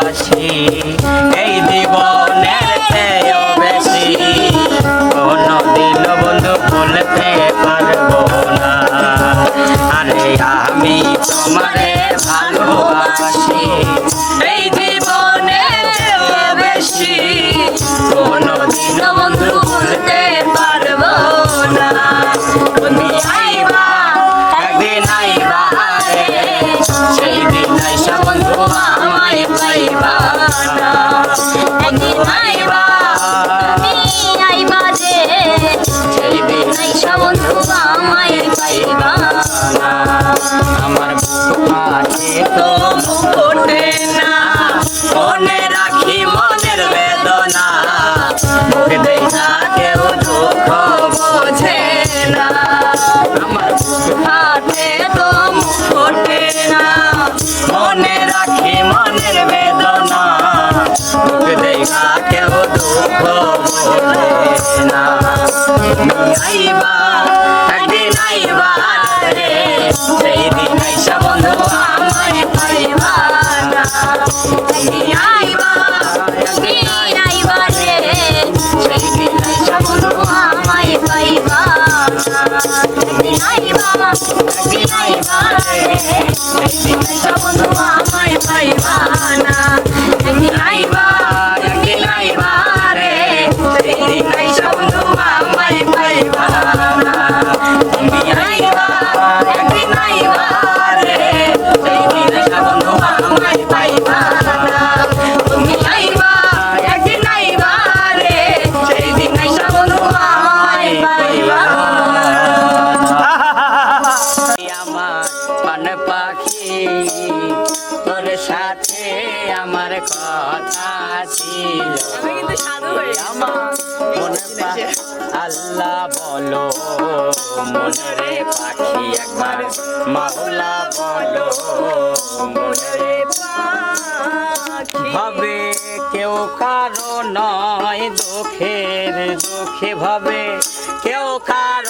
ভালোবাসি এই জীবনের চেয়েও বেশি কোনদিন বন্ধু না। আরে আমি তোমারে ভালোবাসি। মনের বেদনা। মুখ দেই কেউ দুঃখ বোঝে না। তুমি আইবা একদিন আইবা রে। সেই দিন আইসা বন্ধু আমায় পাইবা না। তুমি আইবা, একদিন আইবা রে। সেই দিন আইসা বন্ধু আমায় পাইবা না। তুমি আইবা, একদিন আইবা আমার কথা ছিল। মনে আল্লাহ বলো। মনে পাখি একবার মাওলা বলো। মনে ভাবে কেউ কারও নয় দুঃখের দুঃখে ভাবে কেউ কারও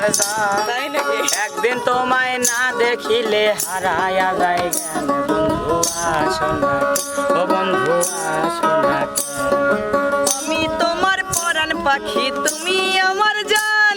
আমার একদিন তোমায় না দেখিলে হারায়া যায় জ্ঞান বন্ধু? আসনা ও বন্ধু আসনা আমি তোমার পরাণ পাখি তুমি আমার জান।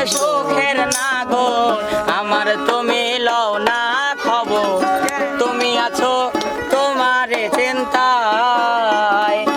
রে না গো সুখের আমার তুমি লও না খবর। তুমি আছো তোমারে চিন্তায়।